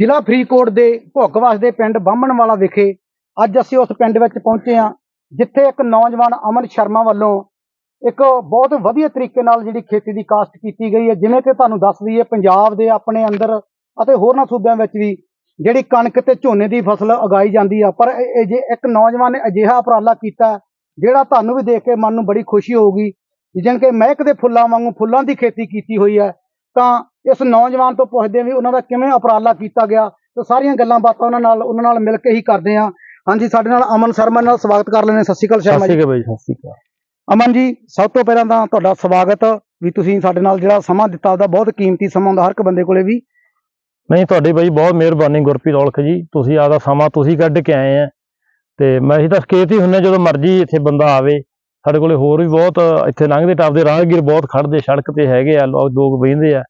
ਜ਼ਿਲ੍ਹਾ ਫਰੀਦਕੋਟ ਦੇ ਭੁੱਗਵਾਸ ਦੇ ਪਿੰਡ ਬਾਹਮਣਵਾਲਾ ਵਿਖੇ ਅੱਜ ਅਸੀਂ ਉਸ ਪਿੰਡ ਵਿੱਚ ਪਹੁੰਚੇ ਹਾਂ, ਜਿੱਥੇ ਇੱਕ ਨੌਜਵਾਨ ਅਮਨ ਸ਼ਰਮਾ ਵੱਲੋਂ ਇੱਕ ਬਹੁਤ ਵਧੀਆ ਤਰੀਕੇ ਨਾਲ ਜਿਹੜੀ ਖੇਤੀ ਦੀ ਕਾਸ਼ਤ ਕੀਤੀ ਗਈ ਹੈ, ਜਿਵੇਂ ਕਿ ਤੁਹਾਨੂੰ ਦੱਸ ਦਈਏ ਪੰਜਾਬ ਦੇ ਆਪਣੇ ਅੰਦਰ ਅਤੇ ਹੋਰਨਾਂ ਸੂਬਿਆਂ ਵਿੱਚ ਵੀ ਜਿਹੜੀ ਕਣਕ ਤੇ ਝੋਨੇ ਦੀ ਫਸਲ ਉਗਾਈ ਜਾਂਦੀ ਆ, ਪਰ ਇਹ ਜੇ ਇੱਕ ਨੌਜਵਾਨ ਨੇ ਅਜਿਹਾ ਉਪਰਾਲਾ ਕੀਤਾ, ਜਿਹੜਾ ਤੁਹਾਨੂੰ ਵੀ ਦੇਖ ਕੇ ਮਨ ਨੂੰ ਬੜੀ ਖੁਸ਼ੀ ਹੋਊਗੀ ਜਿਵੇਂ ਕਿ ਮਹਿਕ ਦੇ ਫੁੱਲਾਂ ਵਾਂਗੂ ਫੁੱਲਾਂ ਦੀ ਖੇਤੀ ਕੀਤੀ ਹੋਈ ਹੈ ਤਾਂ ਇਸ ਨੌਜਵਾਨ ਤੋਂ ਪੁੱਛਦੇ ਵੀ ਉਹਨਾਂ ਦਾ ਕਿਵੇਂ ਉਪਰਾਲਾ ਕੀਤਾ ਗਿਆ। ਤੇ ਸਾਰੀਆਂ ਗੱਲਾਂ ਬਾਤਾਂ ਉਹਨਾਂ ਨਾਲ ਉਹਨਾਂ ਨਾਲ ਮਿਲ ਕੇ ਹੀ ਕਰਦੇ ਹਾਂ ਹਾਂਜੀ ਸਾਡੇ ਨਾਲ ਅਮਨ ਸ਼ਰਮਾ ਨਾਲ ਸਵਾਗਤ ਕਰ ਲੈਣੇ ਸਤਿ ਸ਼੍ਰੀ ਅਕਾਲ ਸ਼ਰਮਾ ਸਤਿ ਜੀ ਸ਼੍ਰੀ ਅਕਾਲ ਬਾਈ ਸਤਿ ਸ਼੍ਰੀ ਅਕਾਲ। ਅਮਨ ਜੀ ਸਭ ਤੋਂ ਪਹਿਲਾਂ ਤਾਂ ਤੁਹਾਡਾ ਸਵਾਗਤ ਵੀ ਤੁਸੀਂ ਸਾਡੇ ਨਾਲ ਜਿਹੜਾ ਸਮਾਂ ਦਿੱਤਾ ਉਹਦਾ ਬਹੁਤ ਕੀਮਤੀ ਸਮਾਂ ਹੁੰਦਾ ਹਰ ਇੱਕ ਬੰਦੇ ਕੋਲੇ ਵੀ। ਨਹੀਂ ਤੁਹਾਡੀ ਬਾਈ ਬਹੁਤ ਮਿਹਰਬਾਨੀ ਗੁਰਪ੍ਰੀਤ ਔਲਖ ਜੀ। ਤੁਸੀਂ ਆਦਾ ਸਮਾਂ ਤੁਸੀਂ ਕੱਢ ਕੇ ਆਏ ਆ। ਤੇ ਮੈਂ ਅਸੀਂ ਤਾਂ ਸਕੇਤ ਹੀ ਹੁੰਨੇ ਜਦੋਂ ਮਰਜ਼ੀ ਇੱਥੇ ਬੰਦਾ ਆਵੇ। ਸਾਡੇ ਕੋਲੇ ਹੋਰ ਵੀ ਬਹੁਤ ਇੱਥੇ ਲੰਘਦੇ ਟੱਪਦੇ ਰਾਹਗੀਰ ਬਹੁਤ ਖੜਦੇ ਸੜਕ ਤੇ ਹੈਗੇ ਆ ਲੋਕ ਬਹਿੰਦੇ ਆ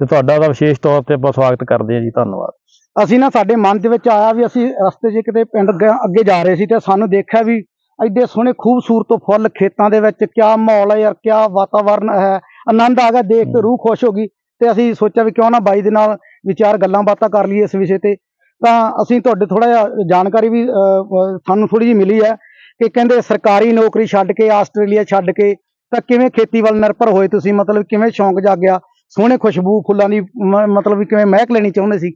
ਤੇ ਤੁਹਾਡਾ ਤਾਂ ਵਿਸ਼ੇਸ਼ ਤੌਰ ਤੇ ਆਪਾਂ ਸਵਾਗਤ ਕਰਦੇ ਆ ਜੀ ਧੰਨਵਾਦ। ਅਸੀਂ ਨਾ ਸਾਡੇ ਮਨ ਦੇ ਵਿੱਚ ਆਇਆ ਵੀ ਅਸੀਂ ਰਸਤੇ 'ਚ ਕਿਤੇ ਪਿੰਡ ਅੱਗੇ ਜਾ ਰਹੇ ਸੀ ਤੇ ਸਾਨੂੰ ਦੇਖਿਆ ਵੀ ਐਡੇ ਸੋਹਣੇ ਖੂਬਸੂਰਤ ਫੁੱਲ ਖੇਤਾਂ ਦੇ ਵਿੱਚ ਕਿਆ ਮਾਹੌਲ ਹੈ ਯਾਰ ਕਿਆ ਵਾਤਾਵਰਨ ਹੈ ਆਨੰਦ ਆ ਗਿਆ ਦੇਖ ਕੇ ਰੂਹ ਖੁਸ਼ ਹੋ ਗਈ ਤੇ ਅਸੀਂ ਸੋਚਿਆ ਵੀ ਕਿਉਂ ਨਾ ਬਾਈ ਦੇ ਨਾਲ ਵਿਚਾਰ ਗੱਲਾਂ ਬਾਤਾਂ ਕਰ ਲਈਏ ਇਸ ਵਿਸ਼ੇ ਤੇ। ਤਾਂ ਅਸੀਂ ਤੁਹਾਡੇ ਥੋੜਾ ਜਿਹਾ ਜਾਣਕਾਰੀ ਵੀ ਸਾਨੂੰ ਥੋੜੀ ਜਿਹੀ ਮਿਲੀ ਹੈ ਕਿ ਕਹਿੰਦੇ ਸਰਕਾਰੀ ਨੌਕਰੀ ਛੱਡ ਕੇ, ਆਸਟ੍ਰੇਲੀਆ ਛੱਡ ਕੇ, ਤਾਂ ਕਿਵੇਂ ਖੇਤੀ ਵੱਲ ਨਿਰਭਰ ਹੋਏ ਤੁਸੀਂ? ਮਤਲਬ ਕਿਵੇਂ ਸ਼ੌਂਕ ਜਾਗਿਆ? ਸੋਹਣੇ ਖੁਸ਼ਬੂ ਫੁੱਲਾਂ ਦੀ ਮਤਲਬ ਕਿਵੇਂ ਮਹਿਕ ਲੈਣੀ ਚਾਹੁੰਦੇ ਸੀ?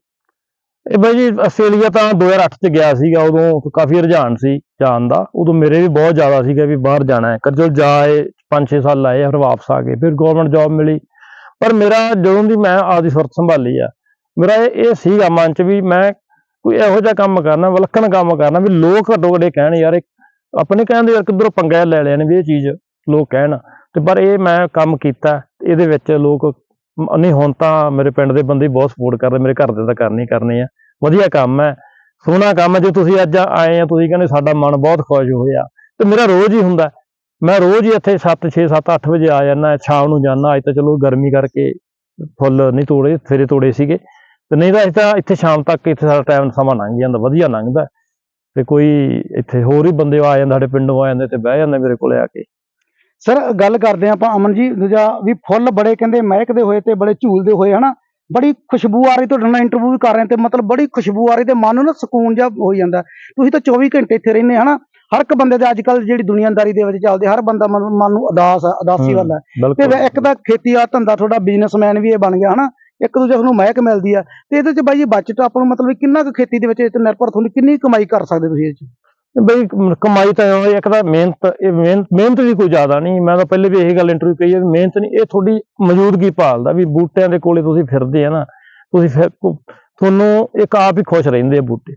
ਇਹ ਬਾਈ ਜੀ, ਆਸਟ੍ਰੇਲੀਆ ਤਾਂ 2008 ਚ ਗਿਆ ਸੀਗਾ, ਉਦੋਂ ਕਾਫੀ ਰੁਝਾਨ ਸੀ ਜਾਣ ਦਾ। ਉਦੋਂ ਮੇਰੇ ਵੀ ਬਹੁਤ ਜ਼ਿਆਦਾ ਸੀਗਾ ਵੀ ਬਾਹਰ ਜਾਣਾ ਹੈ। ਕਰ ਜਾਏ 5-6 ਸਾਲ ਲਾਏ ਫਿਰ ਵਾਪਸ ਆ ਗਏ। ਫਿਰ ਗਵਰਨਮੈਂਟ ਜੌਬ ਮਿਲੀ। ਪਰ ਮੇਰਾ ਜਦੋਂ ਦੀ ਮੈਂ ਆਪਦੀ ਸੁਰਤ ਸੰਭਾਲੀ ਆ, ਮੇਰਾ ਇਹ ਸੀਗਾ ਮਨ ਚ ਵੀ ਮੈਂ ਕੋਈ ਇਹੋ ਜਿਹਾ ਕੰਮ ਕਰਨਾ, ਵਿਲੱਖਣ ਕੰਮ ਕਰਨਾ, ਵੀ ਲੋਕ ਘੱਟੋ ਘੱਟ ਕਹਿਣ, ਯਾਰ ਇਹ ਆਪਣੇ ਕਹਿੰਦੇ ਯਾਰ ਕਿੱਧਰੋਂ ਪੰਗਾ ਲੈ ਲਿਆ ਨੇ ਵੀ ਇਹ ਚੀਜ਼ ਲੋਕ ਕਹਿਣ। ਤੇ ਪਰ ਇਹ ਮੈਂ ਕੰਮ ਕੀਤਾ, ਇਹਦੇ ਵਿੱਚ ਲੋਕ ਨਹੀਂ, ਹੁਣ ਤਾਂ ਮੇਰੇ ਪਿੰਡ ਦੇ ਬੰਦੇ ਬਹੁਤ ਸਪੋਰਟ ਕਰਦੇ, ਮੇਰੇ ਘਰ ਦੇ ਤਾਂ ਕਰਨੀ ਕਰਨੀ ਆ। ਵਧੀਆ ਕੰਮ ਹੈ, ਸੋਹਣਾ ਕੰਮ ਹੈ, ਜੇ ਤੁਸੀਂ ਅੱਜ ਆਏ ਆ, ਤੁਸੀਂ ਕਹਿੰਦੇ ਸਾਡਾ ਮਨ ਬਹੁਤ ਖੁਸ਼ ਹੋਇਆ। ਤੇ ਮੇਰਾ ਰੋਜ਼ ਹੀ ਹੁੰਦਾ, ਮੈਂ ਰੋਜ਼ ਹੀ ਇੱਥੇ 7 6 7 8 ਵਜੇ ਆ ਜਾਂਦਾ, ਸ਼ਾਮ ਨੂੰ ਜਾਂਦਾ, ਅੱਜ ਤਾਂ ਚਲੋ ਗਰਮੀ ਕਰਕੇ ਫੁੱਲ ਨਹੀਂ ਤੋੜੇ ਸਵੇਰੇ ਤੋੜੇ ਸੀਗੇ। ਤੇ ਨਹੀਂ ਤਾਂ ਅਸੀਂ ਤਾਂ ਇੱਥੇ ਸ਼ਾਮ ਤੱਕ ਇੱਥੇ ਸਾਡਾ ਟਾਈਮ ਸਮਾਂ ਲੰਘ ਜਾਂਦਾ, ਵਧੀਆ ਲੰਘਦਾ। ਤੇ ਕੋਈ ਇੱਥੇ ਹੋਰ ਹੀ ਬੰਦੇ ਆ ਜਾਂਦੇ ਸਾਡੇ ਪਿੰਡੋਂ ਆ ਜਾਂਦੇ ਤੇ ਬਹਿ ਜਾਂਦੇ ਮੇਰੇ ਕੋਲੇ ਆ ਕੇ। ਸਰ ਗੱਲ ਕਰਦੇ ਆਪਾਂ ਅਮਨ ਜੀ ਦੂਜਾ ਵੀ ਫੁੱਲ ਬੜੇ ਕਹਿੰਦੇ ਮਹਿਕਦੇ ਹੋਏ ਤੇ ਬੜੇ ਝੂਲਦੇ ਹੋਏ ਹਨਾ? ਬੜੀ ਖੁਸ਼ਬੂ ਆ ਰਹੀ ਤੁਹਾਡੇ ਨਾਲ ਇੰਟਰਵਿਊ ਵੀ ਕਰ ਰਹੇ ਤੇ ਮਤਲਬ ਬੜੀ ਖੁਸ਼ਬੂ ਆ ਰਹੀ ਤੇ ਮਨ ਨੂੰ ਨਾ ਸਕੂਨ ਜਿਹਾ ਹੋ ਜਾਂਦਾ। ਤੁਸੀਂ ਤਾਂ 24 ਘੰਟੇ ਇੱਥੇ ਰਹਿੰਦੇ ਹਨਾ? ਹਰ ਇੱਕ ਬੰਦੇ ਦੇ ਅੱਜ ਕੱਲ ਜਿਹੜੀ ਦੁਨੀਆਦਾਰੀ ਦੇ ਵਿੱਚ ਚੱਲਦੇ ਹਰ ਬੰਦਾ ਮਨ ਨੂੰ ਉਦਾਸ ਆ ਹਮ, ਵਾਲਾ ਹੈ। ਤੇ ਇੱਕ ਤਾਂ ਖੇਤੀ ਆ ਧੰਦਾ ਤੁਹਾਡਾ ਬਿਜ਼ਨਸਮੈਨ ਵੀ ਇਹ ਬਣ ਗਿਆ ਹਨਾ? ਇੱਕ ਦੂਜੇ ਨੂੰ ਮਹਿਕ ਮਿਲਦੀ ਆ। ਤੇ ਇਹਦੇ ਚ ਬਾਈ ਜੀ ਆਪਾਂ ਨੂੰ ਮਤਲਬ ਕਿੰਨਾ ਕੁ ਖੇਤੀ ਦੇ ਵਿੱਚ ਇਹ ਤੇ ਨਿਰਭਰ ਤੁਹਾਨੂੰ ਕਿੰਨੀ ਕਮਾਈ ਕਰ ਸਕਦੇ ਤੁਸੀਂ ਇਹ ਚ? ਬਈ, ਕਮਾਈ ਤਾਂ ਇੱਕ ਤਾਂ ਮਿਹਨਤ, ਇਹ ਮਿਹਨਤ ਮਿਹਨਤ ਵੀ ਕੋਈ ਜ਼ਿਆਦਾ ਨਹੀਂ। ਮੈਂ ਤਾਂ ਪਹਿਲੇ ਵੀ ਇਹੀ ਗੱਲ ਇੰਟਰਵਿਊ ਕਹੀ ਹੈ ਵੀ ਮਿਹਨਤ ਨਹੀਂ, ਇਹ ਤੁਹਾਡੀ ਮੌਜੂਦਗੀ ਭਾਲਦਾ ਵੀ ਬੂਟਿਆਂ ਦੇ ਕੋਲੇ ਤੁਸੀਂ ਫਿਰਦੇ ਆ ਨਾ। ਤੁਸੀਂ ਫਿਰ ਤੁਹਾਨੂੰ ਇੱਕ ਆਪ ਹੀ ਖੁਸ਼ ਰਹਿੰਦੇ ਆ ਬੂਟੇ।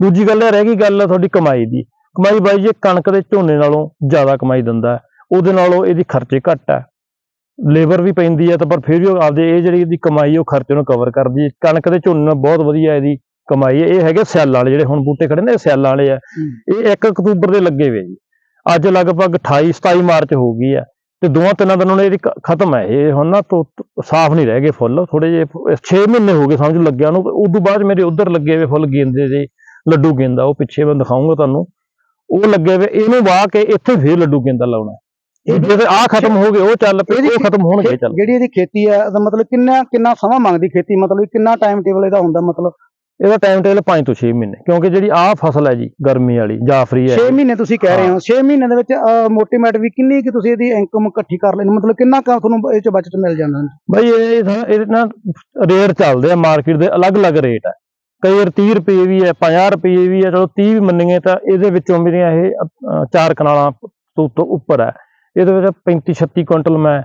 ਦੂਜੀ ਗੱਲ ਇਹ ਰਹਿ ਗਈ ਗੱਲ ਤੁਹਾਡੀ ਕਮਾਈ ਦੀ। ਕਮਾਈ ਬਾਈ ਜੀ ਕਣਕ ਦੇ ਝੋਨੇ ਨਾਲੋਂ ਜ਼ਿਆਦਾ ਕਮਾਈ ਦਿੰਦਾ। ਉਹਦੇ ਨਾਲੋਂ ਇਹਦੀ ਖਰਚੇ ਘੱਟ ਹੈ ਲੇਬਰ ਵੀ ਪੈਂਦੀ ਹੈ ਤਾਂ ਪਰ ਫਿਰ ਵੀ ਉਹ ਆਪਦੇ ਇਹ ਜਿਹੜੀ ਇਹਦੀ ਕਮਾਈ ਉਹ ਖਰਚੇ ਨੂੰ ਕਵਰ ਕਰਦੀ ਹੈ ਕਣਕ ਦੇ ਝੋਨੇ ਨਾਲ ਬਹੁਤ ਵਧੀਆ ਇਹਦੀ ਕਮਾਈ ਹੈ ਇਹ ਹੈਗੇ ਸਿਆਲਾਂ ਵਾਲੇ ਜਿਹੜੇ ਹੁਣ ਬੂਟੇ ਖੜੇ ਨੇ ਸਿਆਲਾਂ ਵਾਲੇ ਆ। ਇਹ 1 ਅਕਤੂਬਰ ਦੇ ਲੱਗੇ ਹੋਏ ਜੀ। ਅੱਜ ਲਗਭਗ 28 27 ਮਾਰਚ ਹੋ ਗਈ ਆ। ਤੇ ਦੋਵਾਂ ਤਿੰਨਾਂ ਦਿਨਾਂ ਨੂੰ ਇਹਦੀ ਖਤਮ ਹੈ ਇਹ ਹੁਣ ਨਾ ਤੋਂ ਸਾਫ਼ ਨਹੀਂ ਰਹਿ ਗਏ ਫੁੱਲ। ਥੋੜੇ ਜਿਹੇ 6 ਮਹੀਨੇ ਹੋ ਗਏ ਸਮਝ ਲੱਗਿਆ ਨੂੰ। ਉਸ ਤੋਂ ਬਾਅਦ ਮੇਰੇ ਉਧਰ ਲੱਗੇ ਹੋਏ ਫੁੱਲ ਗੇਂਦੇ ਦੇ ਲੱਡੂ ਗੇਂਦਾ। ਉਹ ਪਿੱਛੇ ਮੈਂ ਦਿਖਾਉਂਗਾ ਤੁਹਾਨੂੰ। ਉਹ ਲੱਗੇ ਹੋਏ ਇਹਨੂੰ ਵਾਹ ਕੇ ਇੱਥੇ ਫੇਰ ਲੱਡੂ ਗੇਂਦਾ ਲਾਉਣਾ। ਇਹ ਜੇ ਆ ਖਤਮ ਹੋ ਗਏ ਉਹ ਚੱਲ ਪਏ ਉਹ ਖਤਮ ਹੋਣਗੇ ਚੱਲ। ਜਿਹੜੀ ਇਹਦੀ ਖੇਤੀ ਹੈ ਇਹਦਾ ਮਤਲਬ ਕਿੰਨਾ ਕਿੰਨਾ ਸਮਾਂ ਮੰਗਦੀ ਖੇਤੀ? ਮਤਲਬ ਕਿੰਨਾ ਟਾਈਮ ਟੇਬਲ ਇਹਦਾ ਹੁੰਦਾ ਮਤਲਬ? ਇਹਦਾ ਟਾਈਮ ਟੇਬਲ 5 ਤੋਂ 6 ਮਹੀਨੇ ਕਿਉਂਕਿ ਜਿਹੜੀ ਆਹ ਫਸਲ ਹੈ ਜੀ ਗਰਮੀ ਵਾਲੀ ਜਾਫਰੀ ਹੈ 6 ਮਹੀਨੇ ਤੁਸੀਂ ਕਹਿ ਰਹੇ ਹੋ। 6 ਮਹੀਨੇ ਦੇ ਵਿੱਚ ਮੋਟੀਮੇਟ ਵੀ ਕਿੰਨੀ ਕਿ ਤੁਸੀਂ ਇਹਦੀ ਇਨਕਮ ਇਕੱਠੀ ਕਰ ਲੈਣੀ? ਮਤਲਬ ਕਿੰਨਾ ਕੁ ਤੁਹਾਨੂੰ ਇਹ ਚ ਬਚਤ ਮਿਲ ਜਾਂਦਾ? ਬਈ ਇਹ ਤਾਂ- ਇਹ ਨਾ ਰੇਟ ਚੱਲਦੇ ਆ ਮਾਰਕੀਟ ਦੇ ਅਲੱਗ-ਅਲੱਗ ਰੇਟ ਆ। ਕਈ ਵਾਰ 30 ਰੁਪਏ ਵੀ ਹੈ 50 ਰੁਪਏ ਵੀ ਹੈ ਚਲੋ 30 ਵੀ ਮੰਨੀਏ ਤਾਂ ਇਹਦੇ ਵਿੱਚੋਂ ਮੇਰੀਆਂ ਇਹ ਚਾਰ ਕਨਾਲਾਂ ਤੋਂ ਤੋਂ ਉੱਪਰ ਹੈ ਇਹਦੇ ਵਿੱਚ 35 36 ਕੁਇੰਟਲ ਮੈਂ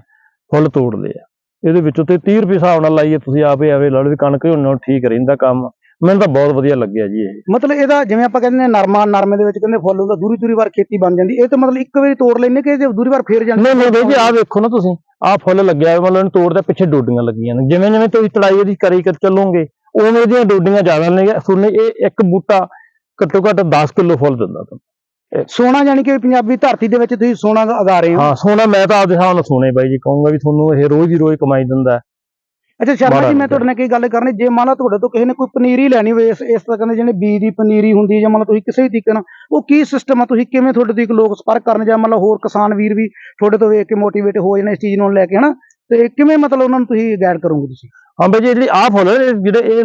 ਫੁੱਲ ਤੋੜ ਲਏ ਆ। ਇਹਦੇ ਵਿੱਚੋਂ ਤੇ 30 ਰੁਪਏ ਹਿਸਾਬ ਨਾਲ ਲਾਈਏ ਤੁਸੀਂ ਆਪੇ ਆਵੇ ਲਾ ਲਓ ਵੀ ਕਣਕ ਝੋਨੇ ਠੀਕ ਰਹਿੰਦਾ ਕੰਮ। ਮੈਨੂੰ ਤਾਂ ਬਹੁਤ ਵਧੀਆ ਲੱਗਿਆ ਜੀ ਇਹ। ਮਤਲਬ ਇਹਦਾ ਜਿਵੇਂ ਆਪਾਂ ਕਹਿੰਦੇ ਨੇ ਨਰਮਾ ਨਰਮੇ ਦੇ ਵਿੱਚ ਕਹਿੰਦੇ ਫੁੱਲ ਹੁੰਦਾ ਦੂਰੀ ਦੂਰੀ ਵਾਰ ਖੇਤੀ ਬਣ ਜਾਂਦੀ। ਇਹ ਤਾਂ ਮਤਲਬ ਇੱਕ ਵਾਰੀ ਤੋੜ ਲੈਣੇ ਕਿ ਦੂਰੀ ਵਾਰ ਫੇਰ ਜਾਂਦੀ? ਨਹੀਂ ਨਹੀਂ ਜੀ ਆਹ ਵੇਖੋ ਨਾ ਤੁਸੀਂ। ਆਹ ਫੁੱਲ ਲੱਗਿਆ ਮਤਲਬ ਇਹਨੂੰ ਤੋੜਦੇ ਪਿੱਛੇ ਡੋਡੀਆਂ ਲੱਗੀਆਂ ਨੇ। ਜਿਵੇਂ ਜਿਵੇਂ ਤੁਸੀਂ ਤੜਾਈ ਇਹਦੀ ਕਰੀ ਕਰ ਚੱਲੋਗੇ ਉਵੇਂ ਦੀਆਂ ਡੋਡੀਆਂ ਜ਼ਿਆਦਾ ਨੇ। ਸੁਣਨੇ ਇਹ ਇੱਕ ਬੂਟਾ ਘੱਟੋ ਘੱਟ 10 ਕਿਲੋ ਫੁੱਲ ਦਿੰਦਾ ਤੁਹਾਨੂੰ। ਸੋਨਾ ਜਾਨੀ ਕਿ ਪੰਜਾਬੀ ਧਰਤੀ ਦੇ ਵਿੱਚ ਤੁਸੀਂ ਸੋਨਾ ਉਗਾ ਰਹੇ ਹੋ ਹਾਂ ਸੋਨਾ ਮੈਂ ਤਾਂ ਆਪਦੇ ਹਿਸਾਬ ਨਾਲ ਸੋਨੇ ਬਾਈ ਜੀ ਕਹੂੰਗਾ ਵੀ ਤੁਹਾਨੂੰ ਇਹ ਰੋਜ਼ ਹੀ ਰੋਜ਼ ਕਮਾਈ ਦਿੰਦਾ। ਅੱਛਾ ਸ਼ਰਮਾ ਜੀ ਮੈਂ। ਤੁਹਾਡੇ ਨਾਲ ਕੀ ਗੱਲ ਕਰਨੀ ਜੇ ਮੰਨ ਲਾ ਤੁਹਾਡੇ ਤੋਂ ਕਿਸੇ ਨੇ ਕੋਈ ਪਨੀਰੀ ਲੈਣੀ ਹੋਵੇ ਇਸ ਇਸ ਤਰ੍ਹਾਂ ਕਹਿੰਦੇ ਜਿਹਨੇ ਬੀਜ ਦੀ ਪਨੀਰੀ ਹੁੰਦੀ ਹੈ ਜਾਂ ਮੰਨ ਲਾ ਤੁਸੀਂ ਕਿਸੇ ਵੀ ਤਰੀਕੇ ਨਾਲ ਉਹ ਕੀ ਸਿਸਟਮ ਆ ਤੁਸੀਂ ਕਿਵੇਂ ਤੁਹਾਡੇ ਤੋਂ ਇੱਕ ਲੋਕ ਸੰਪਰਕ ਕਰਨ ਜਾਂ ਮੰਨ ਲਾ ਹੋਰ ਕਿਸਾਨ ਵੀਰ ਵੀ ਤੁਹਾਡੇ ਤੋਂ ਵੇਖ ਕੇ ਮੋਟੀਵੇਟ ਹੋ ਜਾਣ ਇਸ ਚੀਜ਼ ਨੂੰ ਲੈ ਕੇ ਹਨਾ ਤੇ ਕਿਵੇਂ ਮਤਲਬ ਉਹਨਾਂ ਨੂੰ ਤੁਸੀਂ ਗਾਈਡ ਕਰੋਗੇ ਤੁਸੀਂ ਹਾਂ ਬਾਈ ਜੀ ਜਿਹੜੀ ਆਹ ਫੁੱਲ ਜਿਹੜੇ ਇਹ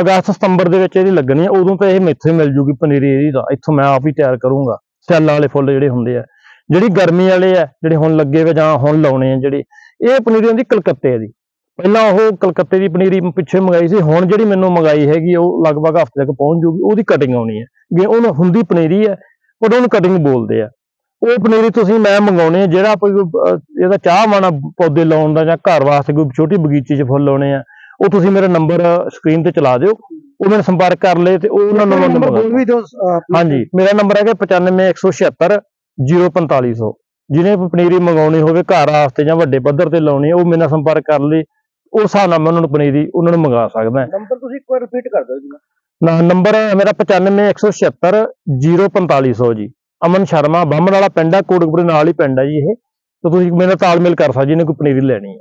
ਅਗਸਤ ਸਤੰਬਰ ਦੇ ਵਿੱਚ ਇਹਦੀ ਲੱਗਣੀ ਆ, ਉਦੋਂ ਤਾਂ ਇਹ ਮੈਥੋਂ ਹੀ ਮਿਲ ਜੂਗੀ ਪਨੀਰੀ ਇਹਦੀ ਤਾਂ। ਇੱਥੋਂ ਮੈਂ ਆਪ ਹੀ ਤਿਆਰ ਕਰੂੰਗਾ। ਸੈੱਲਾਂ ਵਾਲੇ ਫੁੱਲ ਜਿਹੜੇ ਹੁੰਦੇ ਆ। ਜਿਹੜੀ ਗਰਮੀ ਵਾਲੇ ਆ, ਜਿਹੜੇ ਹੁਣ ਲੱਗੇ ਵੇ ਜਾਂ ਹੁਣ ਲਾਉਣੇ ਆ ਜਿਹੜੇ, ਇਹ ਪਨੀਰੀ ਹੁੰਦੀ ਕਲਕੱਤੇ ਦੀ। ਪਹਿਲਾਂ ਉਹ ਕਲਕੱਤੇ ਦੀ ਪਨੀਰੀ ਪਿੱਛੇ ਮੰਗਾਈ ਸੀ, ਹੁਣ ਜਿਹੜੀ ਮੈਨੂੰ ਮੰਗਾਈ ਹੈਗੀ ਉਹ ਲਗਭਗ ਹਫ਼ਤੇ ਤੱਕ ਪਹੁੰਚ ਜੂਗੀ, ਉਹਦੀ ਕਟਿੰਗ ਆਉਣੀ ਹੈ ਵੀ ਉਹਨੂੰ ਹੁੰਦੀ ਪਨੀਰੀ ਹੈ ਪਰ ਉਹਨੂੰ ਕਟਿੰਗ ਬੋਲਦੇ ਆ। ਉਹ ਪਨੀਰੀ ਤੁਸੀਂ ਮੈਂ ਮੰਗਾਉਣੀ ਹੈ ਜਿਹੜਾ ਕੋਈ ਇਹਦਾ ਚਾਹ ਮਾਣਾ ਪੌਦੇ ਲਾਉਣ ਦਾ ਜਾਂ ਘਰ ਵਾਸਤੇ ਕੋਈ ਛੋਟੀ ਬਗੀਚੀ 'ਚ ਫੁੱਲ ਲਾਉਣੇ ਆ ਉਹ ਤੁਸੀਂ ਮੇਰਾ ਨੰਬਰ ਸਕਰੀਨ ਤੇ ਚਲਾ ਦਿਓ ਉਹ ਮੈਨੂੰ ਸੰਪਰਕ ਕਰ ਲਏ ਤੇ ਉਹ ਉਹਨਾਂ ਨੂੰ ਨੰਬਰ ਬੋਲ ਵੀ ਦਿਓ। ਹਾਂਜੀ ਮੇਰਾ ਨੰਬਰ ਹੈਗਾ 95176 04500 ਜਿਹਨੇ ਪਨੀਰੀ ਮੰਗਾਉਣੀ ਹੋਵੇ ਘਰ ਵਾਸਤੇ ਜਾਂ ਵੱਡੇ ਪੱਧਰ ਤੇ ਲਾਉਣੀ ਉਹ ਮੇਰੇ ਨਾਲ ਸੰਪਰਕ ਕਰ ਲਈ ਉਸ ਹਿਸਾਬ ਨਾਲ ਮੈਂ ਉਹਨਾਂ ਨੂੰ ਪਨੀਰੀ ਉਹਨਾਂ ਨੂੰ ਮੰਗਾ ਸਕਦਾ। ਨੰਬਰ ਤੁਸੀਂ ਇੱਕ ਵਾਰ ਰਿਪੀਟ ਕਰ ਦਿਓ ਜੀ ਨਾ ਨੰਬਰ ਹੈ ਮੇਰਾ 95176 04500 ਜੀ। ਅਮਨ ਸ਼ਰਮਾ ਬਾਹਮਣ ਵਾਲਾ ਪਿੰਡ ਆ ਕੋਟਕਪੁਰੇ ਨਾਲ ਹੀ ਪਿੰਡ ਆ ਜੀ ਇਹ। ਤਾਂ ਤੁਸੀਂ ਮੇਰੇ ਨਾਲ ਤਾਲਮੇਲ ਕਰ ਸਕਦੇ ਜਿਹਨੇ ਕੋਈ ਪਨੀਰੀ ਲੈਣੀ ਹੈ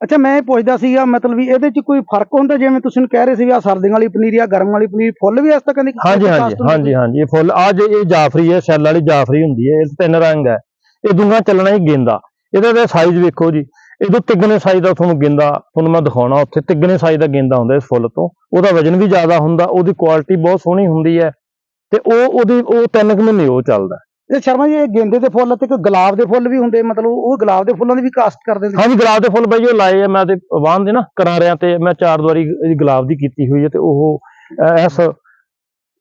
ਅੱਛਾ ਮੈਂ ਇਹ ਪੁੱਛਦਾ ਸੀਗਾ ਮਤਲਬ ਵੀ ਇਹਦੇ ਚ ਕੋਈ ਫ਼ਰਕ ਹੁੰਦਾ ਜਿਵੇਂ ਤੁਸੀਂ ਕਹਿ ਰਹੇ ਸੀ ਵੀ ਆ ਸਰਦੀਆਂ ਵਾਲੀ ਪਨੀਰੀ ਆ ਗਰਮ ਵਾਲੀ ਪਨੀਰੀ ਫੁੱਲ ਵੀ ਇਸ ਤਰ੍ਹਾਂ ਦੀ ਹਾਂਜੀ ਹਾਂਜੀ ਹਾਂਜੀ ਹਾਂਜੀ ਇਹ ਫੁੱਲ ਆ ਜੇ ਇਹ ਜਾਫਰੀ ਹੈ ਸੈੱਲ ਵਾਲੀ ਜਾਫਰੀ ਹੁੰਦੀ ਹੈ ਇਹ ਤਿੰਨ ਰੰਗ ਹੈ ਇਹ ਦੂੰਗਾ ਚੱਲਣਾ ਹੀ ਗੇਂਦਾ। ਇਹਦਾ ਦਾ ਸਾਈਜ਼ ਵੇਖੋ ਜੀ ਇਹਦੋਂ ਤਿੱਗਣੇ ਸਾਈਜ਼ ਦਾ ਤੁਹਾਨੂੰ ਗੇਂਦਾ ਤੁਹਾਨੂੰ ਮੈਂ ਦਿਖਾਉਣਾ ਉੱਥੇ ਤਿੱਗਣੇ ਸਾਈਜ਼ ਦਾ ਗੇਂਦਾ ਹੁੰਦਾ ਇਸ ਫੁੱਲ ਤੋਂ। ਉਹਦਾ ਵਜਨ ਵੀ ਜ਼ਿਆਦਾ ਹੁੰਦਾ ਉਹਦੀ ਕੁਆਲਿਟੀ ਬਹੁਤ ਸੋਹਣੀ ਹੁੰਦੀ ਹੈ। ਤੇ ਉਹ ਉਹਦੀ ਉਹ ਤਿੰਨ ਕੁ ਮਹੀਨੇ ਉਹ ਚੱਲਦਾ। ਇਹ ਸ਼ਰਮਾ ਜੀ ਇਹ ਗੇਂਦੇ ਦੇ ਫੁੱਲ ਤੇ ਇੱਕ ਗੁਲਾਬ ਦੇ ਫੁੱਲ ਵੀ ਹੁੰਦੇ ਮਤਲਬ ਉਹ ਗੁਲਾਬ ਦੇ ਫੁੱਲਾਂ ਦੀ ਵੀ ਕਾਸਟ ਕਰਦੇ ਨੇ ਹਾਂਜੀ ਗੁਲਾਬ ਦੇ ਫੁੱਲ ਬਾਈ ਉਹ ਲਾਏ ਆ ਮੈਂ ਤੇ ਵਾਹਨ ਦੇ ਨਾ ਕਰਾਰਿਆਂ ਤੇ ਮੈਂ ਚਾਰ ਦੁਆਰੀ ਗੁਲਾਬ ਦੀ ਕੀਤੀ ਹੋਈ ਹੈ ਤੇ ਉਹ ਇਸ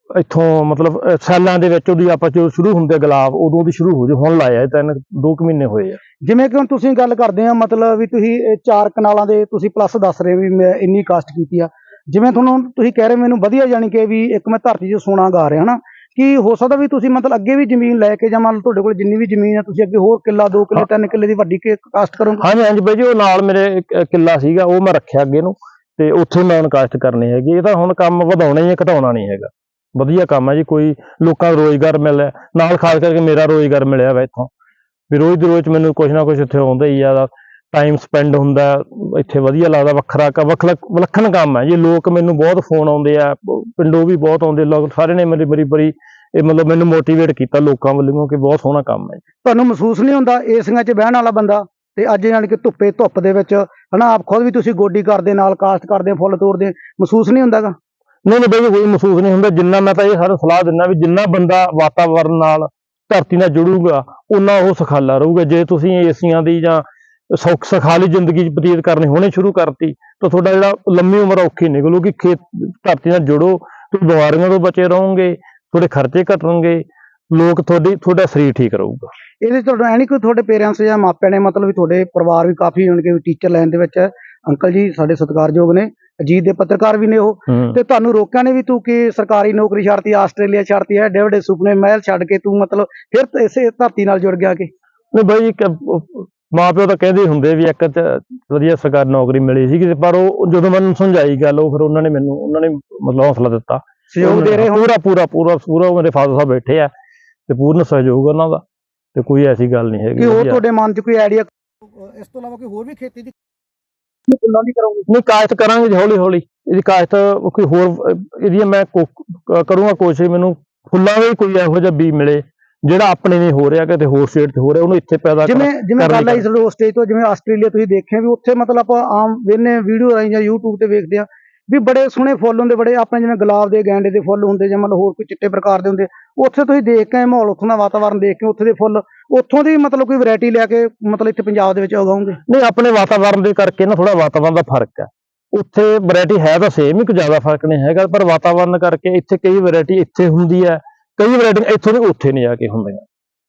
ਇੱਥੋਂ ਮਤਲਬ ਸੈੱਲਾਂ ਦੇ ਵਿੱਚ ਉਹਦੀ ਆਪਾਂ ਜੋ ਸ਼ੁਰੂ ਹੁੰਦੇ ਗੁਲਾਬ ਉਦੋਂ ਦੀ ਸ਼ੁਰੂ ਹੋ ਜੇ ਹੁਣ ਲਾਇਆ ਤਿੰਨ ਦੋ ਕੁ ਮਹੀਨੇ ਹੋਏ ਆ। ਜਿਵੇਂ ਕਿ ਹੁਣ ਤੁਸੀਂ ਗੱਲ ਕਰਦੇ ਆ ਮਤਲਬ ਵੀ ਤੁਸੀਂ ਚਾਰ ਕਨਾਲਾਂ ਦੇ ਤੁਸੀਂ ਪਲੱਸ ਦੱਸ ਰਹੇ ਵੀ ਮੈਂ ਇੰਨੀ ਕਾਸਟ ਕੀਤੀ ਆ। ਜਿਵੇਂ ਤੁਹਾਨੂੰ ਤੁਸੀਂ ਕਹਿ ਰਹੇ ਮੈਨੂੰ ਵਧੀਆ ਜਾਣੀ ਕਿ ਵੀ ਇੱਕ ਮੈਂ ਧਰਤੀ 'ਚ ਸੋਨਾ ਗਾ ਰਿਹਾ, ਹਨਾ? ਕਿ ਹੋ ਸਕਦਾ ਵੀ ਤੁਸੀਂ ਮਤਲਬ ਅੱਗੇ ਵੀ ਜ਼ਮੀਨ ਲੈ ਕੇ ਜਾਂ ਮੰਨ ਲਓ ਤੁਹਾਡੇ ਕੋਲ ਜਿੰਨੀ ਵੀ ਜ਼ਮੀਨ ਆ, ਤੁਸੀਂ ਅੱਗੇ ਹੋਰ ਕਿੱਲਾ, ਦੋ ਕਿੱਲੇ, ਤਿੰਨ ਕਿੱਲੇ ਦੀ ਵੱਡੀ ਕਾਸਟ ਕਰੋਗੇ? ਹਾਂਜੀ ਹਾਂਜੀ ਬਾਈ ਜੀ, ਉਹ ਨਾਲ ਮੇਰੇ ਕਿੱਲਾ ਸੀਗਾ, ਉਹ ਮੈਂ ਰੱਖਿਆ ਅੱਗੇ ਨੂੰ ਤੇ ਉੱਥੇ ਮੈਂ ਕਾਸਟ ਕਰਨੀ ਹੈਗੀ। ਇਹ ਤਾਂ ਹੁਣ ਕੰਮ ਵਧਾਉਣਾ ਹੀ ਹੈ, ਘਟਾਉਣਾ ਨਹੀਂ ਹੈਗਾ। ਵਧੀਆ ਕੰਮ ਹੈ ਜੀ, ਕੋਈ ਲੋਕਾਂ ਨੂੰ ਰੋਜ਼ਗਾਰ ਮਿਲਿਆ, ਨਾਲ ਖਾਸ ਕਰਕੇ ਮੇਰਾ ਰੋਜ਼ਗਾਰ ਮਿਲਿਆ ਵਾ ਇੱਥੋਂ। ਵੀ ਰੋਜ਼ ਦੀ ਰੋਜ਼ ਮੈਨੂੰ ਕੁਝ ਨਾ ਕੁਝ ਇੱਥੇ ਆਉਂਦਾ ਹੀ ਆ ਟਾਈਮ ਸਪੈਂਡ ਹੁੰਦਾ ਇੱਥੇ ਵਧੀਆ ਲੱਗਦਾ ਵੱਖਰਾ ਵਿਲੱਖਣ ਕੰਮ ਹੈ। ਜੀ ਲੋਕ ਮੈਨੂੰ ਬਹੁਤ ਫੋਨ ਆਉਂਦੇ ਆ ਪਿੰਡੋਂ ਵੀ ਬਹੁਤ ਆਉਂਦੇ ਲੋਕ ਸਾਰੇ ਨੇ ਮੇਰੀ ਬੜੀ ਬੜੀ ਇਹ ਮਤਲਬ ਮੈਨੂੰ ਮੋਟੀਵੇਟ ਕੀਤਾ ਲੋਕਾਂ ਵੱਲੋਂ ਕਿ ਬਹੁਤ ਸੋਹਣਾ ਕੰਮ ਹੈ। ਤੁਹਾਨੂੰ ਮਹਿਸੂਸ ਨਹੀਂ ਹੁੰਦਾ ਏਸੀਆਂ 'ਚ ਬਹਿਣ ਵਾਲਾ ਬੰਦਾ? ਤੇ ਅੱਜ ਜਾਣੀ ਕਿ ਧੁੱਪੇ ਧੁੱਪ ਦੇ ਵਿੱਚ ਹਨਾ ਆਪ ਖੁਦ ਵੀ ਤੁਸੀਂ ਗੋਡੀ ਕਰਦੇ ਨਾਲ ਕਾਸਟ ਕਰਦੇ ਫੁੱਲ ਤੋੜਦੇ ਮਹਿਸੂਸ ਨਹੀਂ ਹੁੰਦਾਗਾ? ਨਹੀਂ ਨਹੀਂ ਬਈ ਕੋਈ ਮਹਿਸੂਸ ਨਹੀਂ ਹੁੰਦਾ। ਜਿੰਨਾ ਮੈਂ ਤਾਂ ਇਹ ਸਾਰਾ ਸਲਾਹ ਦਿੰਦਾ ਵੀ ਜਿੰਨਾ ਬੰਦਾ ਵਾਤਾਵਰਣ ਨਾਲ ਧਰਤੀ ਨਾਲ ਜੁੜੂਗਾ ਉਨਾ ਉਹ ਸੁਖਾਲਾ ਰਹੂਗਾ। ਜੇ ਤੁਸੀਂ ਏਸੀਆਂ ਦੀ ਜਾਂ ਸੁੱਖ ਸੁਖਾਲੀ ਜ਼ਿੰਦਗੀ ਬਤੀਤ ਕਰਨੀ ਹੁਣੇ ਸ਼ੁਰੂ ਕਰਤੀ ਤਾਂ ਤੁਹਾਡਾ ਜਿਹੜਾ ਲੰਮੀ ਉਮਰ ਔਖੀ ਨਿਕਲੂਗੀ ਖੇਤ ਧਰਤੀ ਨਾਲ ਜੁੜੋ ਤੁਸੀਂ ਬਿਮਾਰੀਆਂ ਤੋਂ ਬਚੇ ਰਹੋਗੇ ਤੁਹਾਡੇ ਖਰਚੇ ਘਟਣਗੇ ਲੋਕ ਤੁਹਾਡੀ ਤੁਹਾਡਾ ਸਰੀਰ ਠੀਕ ਰਹੂਗਾ। ਇਹਦੇ ਤੁਹਾਨੂੰ ਐ ਨਹੀਂ ਕੋਈ ਤੁਹਾਡੇ ਪੇਰੈਂਟਸ ਜਾਂ ਮਾਪਿਆਂ ਨੇ ਮਤਲਬ ਵੀ ਤੁਹਾਡੇ ਪਰਿਵਾਰ ਵੀ ਕਾਫੀ ਹੋਣਗੇ ਟੀਚਰ ਲਾਈਨ ਦੇ ਵਿੱਚ। ਹੈ ਅੰਕਲ ਜੀ ਸਾਡੇ ਸਤਿਕਾਰਯੋਗ ਨੇ ਅਜੀਤ ਦੇ ਪੱਤਰਕਾਰ ਵੀ ਨੇ ਉਹ। ਤੇ ਤੁਹਾਨੂੰ ਰੋਕਿਆ ਨੇ ਵੀ ਤੂੰ ਕਿ ਸਰਕਾਰੀ ਨੌਕਰੀ ਛੱਡਤੀ ਆਸਟ੍ਰੇਲੀਆ ਛੱਡਤੀ ਹੈ ਡੇ ਵੱਡੇ ਸੁਪਨੇ ਮਹਿਲ ਛੱਡ ਕੇ ਤੂੰ ਮਤਲਬ ਫਿਰ ਇਸੇ ਧਰਤੀ ਨਾਲ ਜੁੜ ਗਿਆ ਕਿ? ਨਹੀਂ ਬਾਈ ਮਾਂ ਪਿਓ ਤਾਂ ਕਹਿੰਦੇ ਹੁੰਦੇ ਵੀ ਇੱਕ ਚ ਵਧੀਆ ਸਰਕਾਰੀ ਨੌਕਰੀ ਮਿਲੀ ਸੀ ਪਰ ਉਹ ਜਦੋਂ ਮੈਨੂੰ ਸਮਝਾਈ ਗੱਲ ਉਹ ਫਿਰ ਉਹਨਾਂ ਨੇ ਮੈਨੂੰ ਉਹਨਾਂ ਨੇ ਮਤਲਬ ਹੌਸਲਾ ਦਿੱਤਾ। ਸਹਿਯੋਗ ਦੇ ਰਹੇ ਹੋ ਪੂਰਾ ਪੂਰਾ ਪੂਰਾ ਪੂਰਾ ਉਹ ਮੇਰੇ ਫਾਦਰ ਸਾਹਿਬ ਬੈਠੇ ਆ ਤੇ ਪੂਰਨ ਸਹਿਯੋਗ ਉਹਨਾਂ ਦਾ ਤੇ ਕੋਈ ਐਸੀ ਗੱਲ ਨਹੀਂ ਹੈਗੀ ਕਿ ਵਧੀਆ। ਤੁਹਾਡੇ ਮਨ 'ਚ ਕੋਈ ਆਈਡੀਆ ਇਸ ਤੋਂ ਇਲਾਵਾ ਕੋਈ ਹੋਰ ਵੀ ਖੇਤੀ ਦੀ ਫੁੱਲਾਂ ਦੀ ਕਰੋਗੇ। ਨਹੀਂ ਕਾਸ਼ਤ ਕਰਾਂਗੇ ਹੌਲੀ ਹੌਲੀ ਇਹਦੀ ਕਾਸ਼ਤ ਕੋਈ ਹੋਰ ਇਹਦੀ ਮੈਂ ਕਰੂੰਗਾ ਕੋਸ਼ਿਸ਼ ਮੈਨੂੰ ਫੁੱਲਾਂ ਦਾ ਵੀ ਕੋਈ ਇਹੋ ਜਿਹਾ ਬੀ ਮਿਲੇ। ਜਿਹੜਾ ਆਪਣੇ ਨਹੀਂ ਹੋ ਰਿਹਾ ਕਿਤੇ ਹੋਰ ਸਟੇਟ 'ਚ ਹੋ ਰਿਹਾ ਉਹਨੂੰ ਇੱਥੇ ਪੈਦਾ ਜਿਵੇਂ ਜਿਵੇਂ ਗੱਲ ਆਈ ਸਾਡੇ ਸਟੇਜ ਤੋਂ ਜਿਵੇਂ ਆਸਟ੍ਰੇਲੀਆ ਤੁਸੀਂ ਦੇਖਿਆ ਵੀ ਉੱਥੇ ਮਤਲਬ ਆਪਾਂ ਆਮ ਵੇਨੇ ਵੀਡੀਓ ਰਾਹੀਂ ਜਾਂ YouTube ਤੇ ਵੇਖਦੇ ਆ ਵੀ ਬੜੇ ਸੋਹਣੇ ਫੁੱਲ ਹੁੰਦੇ ਬੜੇ ਆਪਣੇ ਜਿਵੇਂ ਗੁਲਾਬ ਦੇ ਗੈਂਡੇ ਦੇ ਫੁੱਲ ਹੁੰਦੇ ਜਾਂ ਮਤਲਬ ਹੋਰ ਕੋਈ ਚਿੱਟੇ ਪ੍ਰਕਾਰ ਦੇ ਹੁੰਦੇ ਉੱਥੇ ਤੁਸੀਂ ਦੇਖ ਕੇ ਮਾਹੌਲ ਉੱਥੋਂ ਦਾ ਵਾਤਾਵਰਣ ਦੇਖ ਕੇ ਉੱਥੇ ਦੇ ਫੁੱਲ ਉੱਥੋਂ ਦੀ ਮਤਲਬ ਕੋਈ ਵੈਰਾਈਟੀ ਲਿਆ ਕੇ ਮਤਲਬ ਇੱਥੇ ਪੰਜਾਬ ਦੇ ਵਿੱਚ ਉਗਾਉਂਗੇ? ਨਹੀਂ ਆਪਣੇ ਵਾਤਾਵਰਣ ਦੇ ਕਰਕੇ ਨਾ ਥੋੜਾ ਵਾਤਾਵਰਣ ਦਾ ਫ਼ਰਕ ਹੈ। ਉੱਥੇ ਵੈਰਾਈਟੀ ਹੈ ਤਾਂ ਸੇਮ ਹੀ ਕੋਈ ਜ਼ਿਆਦਾ ਫ਼ਰਕ ਨਹੀਂ ਹੈਗਾ ਪਰ ਵਾਤਾਵਰਣ ਕਰਕੇ ਇੱਥੇ ਕਈ ਵੈਰਾਈਟੀ ਇੱਥੇ ਹੁੰਦੀ ਹੈ। ਕਈ ਵੈਰਾਈਟੀ ਇੱਥੋਂ ਦੀ ਉੱਥੇ ਨਹੀਂ ਜਾ ਕੇ ਹੁੰਦੀਆਂ।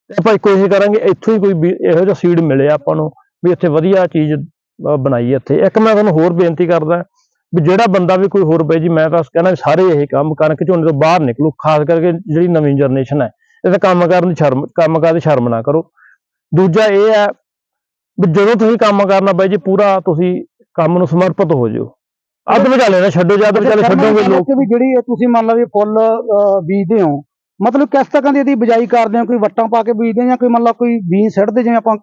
ਤੇ ਆਪਾਂ ਕੋਸ਼ਿਸ਼ ਕਰਾਂਗੇ ਇੱਥੋਂ ਹੀ ਕੋਈ ਇਹੋ ਜਿਹਾ ਸੀਡ ਮਿਲੇ ਆਪਾਂ ਨੂੰ ਵੀ ਇੱਥੇ ਵਧੀਆ ਚੀਜ਼ ਬਣਾਈ ਇੱਥੇ। ਇੱਕ ਮੈਂ ਤੁਹਾਨੂੰ ਹੋਰ ਬੇਨਤੀ ਕਰਦਾ ਵੀ ਜਿਹੜਾ ਬੰਦਾ ਵੀ ਕੋਈ ਹੋਰ ਬਈ ਜੀ ਮੈਂ ਤਾਂ ਕਹਿੰਦਾ ਸਾਰੇ ਇਹ ਕੰਮ ਕਣਕ ਝੋਨੇ ਤੋਂ ਬਾਹਰ ਨਿਕਲੋ ਖਾਸ ਕਰਕੇ ਜਿਹੜੀ ਨਵੀਂ ਜਨਰੇਸ਼ਨ ਹੈ। ਇਹ ਤਾਂ ਕੰਮ ਕਰਨ ਦੀ ਸ਼ਰਮ ਕੰਮ ਕਰਨ ਦੀ ਸ਼ਰਮ ਨਾ ਕਰੋ। ਦੂਜਾ ਇਹ ਹੈ ਵੀ ਜਦੋਂ ਤੁਸੀਂ ਕੰਮ ਕਰਨਾ ਬਾਈ ਜੀ ਪੂਰਾ ਤੁਸੀਂ ਕੰਮ ਨੂੰ ਸਮਰਪਿਤ ਹੋ ਜਾਓ। ਅੱਧ ਵਿਚਾਲੇ ਨਾ ਛੱਡੋ ਜਦ ਵਿਚਾਲੇ ਛੱਡੋਗੇ ਲੋਕ ਵੀ ਜਿਹੜੀ ਤੁਸੀਂ ਮੰਨ ਲਓ ਵੀ ਫੁੱਲ ਬੀਜਦੇ ਹੋ ਮਤਲਬ ਕਿਸ ਤਰ੍ਹਾਂ ਦੀ ਇਹਦੀ ਬਿਜਾਈ ਕਰਦੇ ਹੋ? ਕੋਈ ਵੱਟਾਂ ਪਾ ਕੇ ਬੀਜਦੇ ਹੋ ਜਾਂ ਕੋਈ ਮੰਨ ਲਓ ਕੋਈ ਬੀਜ ਸਿੱਟਦੇ ਜਿਵੇਂ ਆਪਾਂ